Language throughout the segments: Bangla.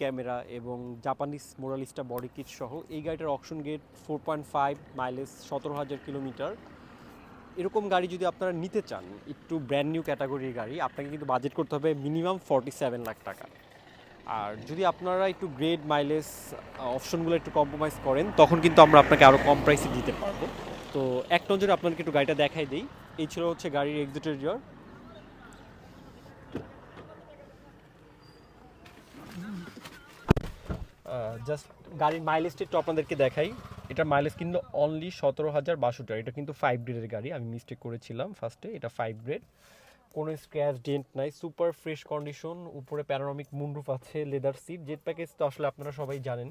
ক্যামেরা এবং জাপানিজ মোরালিস্টা বডি কিট সহ এই গাড়িটার auction grade four point five mileage সতেরো হাজার কিলোমিটার। এরকম গাড়ি যদি আপনারা নিতে চান, একটু ব্র্যান্ড নিউ ক্যাটাগরির গাড়ি, আপনাকে কিন্তু বাজেট করতে হবে মিনিমাম ফর্টি সেভেন লাখ টাকা। আর যদি আপনারা একটু গ্রেড মাইলেজ অপশনগুলো একটু কম্প্রোমাইজ করেন, তখন কিন্তু আমরা আপনাকে আরও কম প্রাইসে দিতে পারব। তো এক নজরে আপনাকে একটু গাড়িটা দেখাই দিই। এই ছিল হচ্ছে গাড়ির এক্সিটেরিয়র জাস্ট গাড়ির মাইলেজটা একটু আপনাদেরকে দেখাই। এটা মাইলেজ কিন্তু অনলি সতেরো হাজার বাষট্টি এটা কিন্তু ফাইভ গ্রেডের গাড়ি, আমি মিস্টেক করেছিলাম ফার্স্টে এটা ফাইভ গ্রেড কোনো স্ক্র্যাচ ডেন্ট নাই সুপার ফ্রেশ কন্ডিশন উপরে প্যারানমিক মুন্ডুফ আছে লেদার সিট জেট প্যাকেজ তো আসলে আপনারা সবাই জানেন।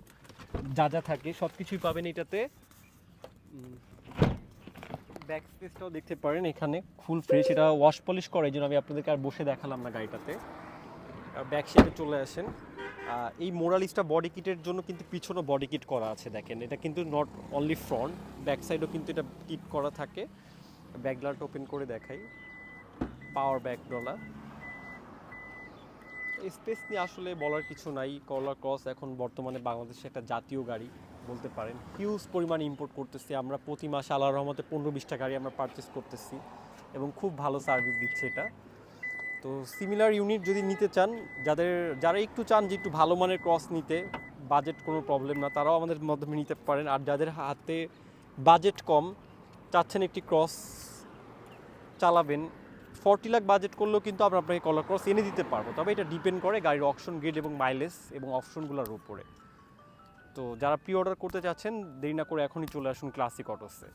যা যা থাকে সব কিছুই পাবেন এটাতে। ব্যাক স্পেসটাও দেখতে পারেন এখানে ফুল ফ্রেশ এটা ওয়াশ পলিশ করে, এই জন্য আমি আপনাদেরকে আর বসে দেখালাম না গাড়িটাতে। ব্যাক শেপে চলে আসেন। এই মোরালিস্টা বডি কিটের জন্য কিন্তু পিছনে বডি কিট করা আছে, দেখেন। এটা কিন্তু নট অনলি ফ্রন্ট ব্যাক সাইডও কিন্তু এটা কিট করা থাকে। ব্যাকগ্লারটা ওপেন করে দেখাই। পাওয়ার ব্যাক ডলা স্পেস নিয়ে আসলে বলার কিছু নাই। কলার ক্রস এখন বর্তমানে বাংলাদেশে একটা জাতীয় গাড়ি, বলতে পারেন। হিউজ পরিমাণ ইম্পোর্ট করতেছি আমরা। প্রতি মাসে আল্লাহ রহমতে পনেরো বিশটা গাড়ি আমরা পারচেস করতেছি এবং খুব ভালো সার্ভিস দিচ্ছে এটা। তো সিমিলার ইউনিট যদি নিতে চান, যাদের, যারা একটু চান যে একটু ভালো মানের ক্রস নিতে বাজেট কোনো প্রবলেম না, তারাও আমাদের মাধ্যমে নিতে পারেন। আর যাদের হাতে বাজেট কম, চাচ্ছেন একটি ক্রস চালাবেন ফর্টি লাখ বাজেট করলেও কিন্তু আমরা আপনাকে কলার ক্রস এনে দিতে পারব। তবে এটা ডিপেন্ড করে গাড়ির অপশন গ্রেড এবং মাইলেজ এবং অপশনগুলোর উপরে। তো যারা প্রি অর্ডার করতে চাচ্ছেন, দেরি না করে এখনই চলে আসুন ক্লাসিক অটোসে